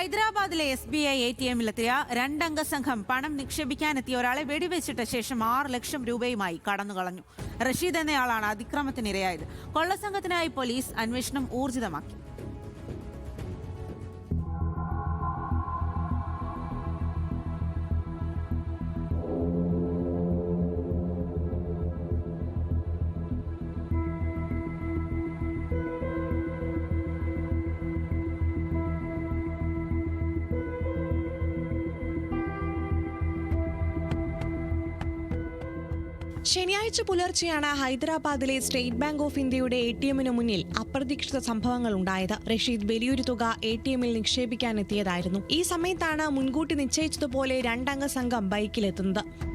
ഹൈദരാബാദിലെ S B I A T എമ്മിലെത്തിയ രണ്ടംഗ സംഘം പണം നിക്ഷേപിക്കാനെത്തിയ ഒരാളെ വെടിവെച്ചിട്ട ശേഷം ആറ് ലക്ഷം രൂപയുമായി കടന്നുകളഞ്ഞു. റഷീദ് എന്നയാളാണ് അതിക്രമത്തിനിരയായത്. കൊള്ളസംഘത്തിനായി പോലീസ് അന്വേഷണം ഊർജിതമാക്കി. ശനിയാഴ്ച പുലർച്ചെയാണ് ഹൈദരാബാദിലെ സ്റ്റേറ്റ് ബാങ്ക് ഓഫ് ഇന്ത്യയുടെ എ ടി എമ്മിന് മുന്നിൽ അപ്രതീക്ഷിത സംഭവങ്ങൾ ഉണ്ടായത്. റഷീദ് വലിയൊരു തുക എ ടി എമ്മിൽ നിക്ഷേപിക്കാൻ എത്തിയതായിരുന്നു ഈ സമയത്താണ് മുൻകൂട്ടി നിശ്ചയിച്ചതുപോലെ രണ്ടംഗ സംഘം ബൈക്കിലെത്തുന്നത്.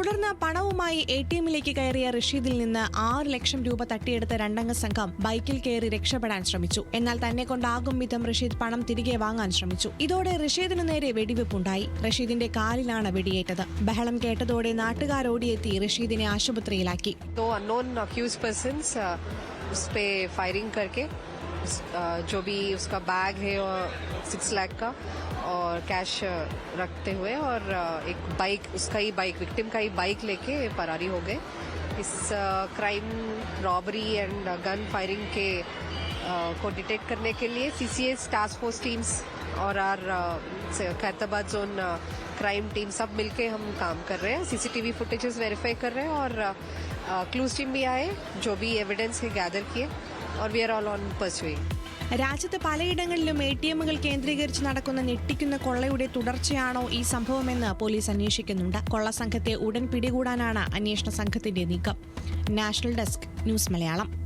തുടർന്ന് പണവുമായി എ ടി എമ്മിലേക്ക് കയറിയ റഷീദിൽ നിന്ന് ആറ് ലക്ഷം രൂപ തട്ടിയെടുത്ത രണ്ടംഗ സംഘം ബൈക്കിൽ കയറി രക്ഷപ്പെടാൻ ശ്രമിച്ചു. എന്നാൽ തന്നെ കൊണ്ടാകും വിധം റഷീദ് പണം തിരികെ വാങ്ങാൻ ശ്രമിച്ചു. ഇതോടെ റഷീദിനു നേരെ വെടിവെപ്പുണ്ടായി. റഷീദിന്റെ കാലിലാണ് വെടിയേറ്റത്. ബഹളം കേട്ടതോടെ നാട്ടുകാരോടിയെത്തി റഷീദിനെ ആശുപത്രിയിലാക്കി. जो भी उसका बैग है सिक्स लाख का, और कैश रखते हुए और एक बाइक उसका ही बाइक विक्टिम का ही बाइक लेके फरारी हो गए। इस crime robbery and gun firing के को डिटेक्ट करने के लिए सीसीएस टास्क फोर्स टीम्स और आर खैरताबाद जोन क्राइम टीम सब मिलके हम काम कर रहे हैं। सीसीटीवी फुटेजेस वेरीफाई कर रहे हैं और क्लूज टीम भी आए, जो भी एविडेंस है गैदर किए। രാജ്യത്ത് പലയിടങ്ങളിലും എ ടി എമ്മുകൾ കേന്ദ്രീകരിച്ച് നടക്കുന്ന ഞെട്ടിക്കുന്ന കൊള്ളയുടെ തുടർച്ചയാണോ ഈ സംഭവമെന്ന് പോലീസ് അന്വേഷിക്കുന്നുണ്ട്. കൊള്ള സംഘത്തെ ഉടൻ പിടികൂടാനാണ് അന്വേഷണ സംഘത്തിന്റെ നീക്കം. National desk news Malayalam.